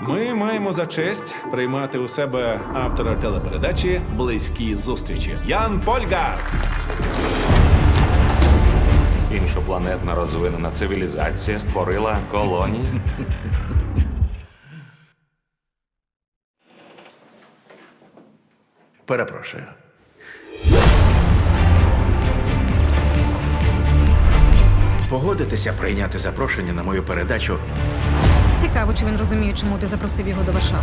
Ми маємо за честь приймати у себе автора телепередачі Близькі зустрічі Ян Польгар. Іншопланетна розвинена цивілізація створила колонії. Перепрошую. Погодитеся прийняти запрошення на мою передачу. Цікаво, чи він розуміє, чому ти запросив його до Варшави.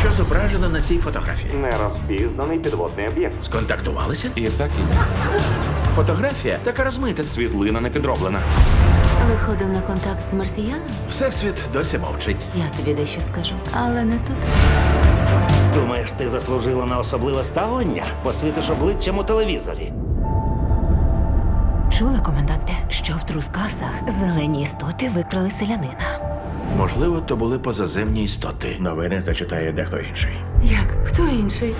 Що зображено на цій фотографії? Нерозпізнаний підводний об'єкт. Сконтактувалися? І так і є. Фотографія така розмита. Світлина не підроблена. Виходив на контакт з марсіяном? Всесвіт досі мовчить. Я тобі дещо скажу, але не тут. Думаєш, ти заслужила на особливе ставлення? Посвітиш обличчям у телевізорі. Чула, коменданте, що в трускасах зелені істоти викрали селянина. Можливо, то були позаземні істоти. Новини зачитає дехто інший. Як? Хто інший?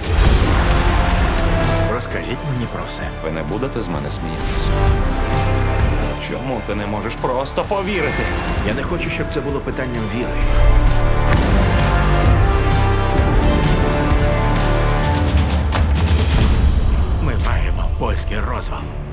Розкажіть мені про все. Ви не будете з мене сміятися. Чому ти не можеш просто повірити? Я не хочу, щоб це було питанням віри. Ми маємо польський розвал.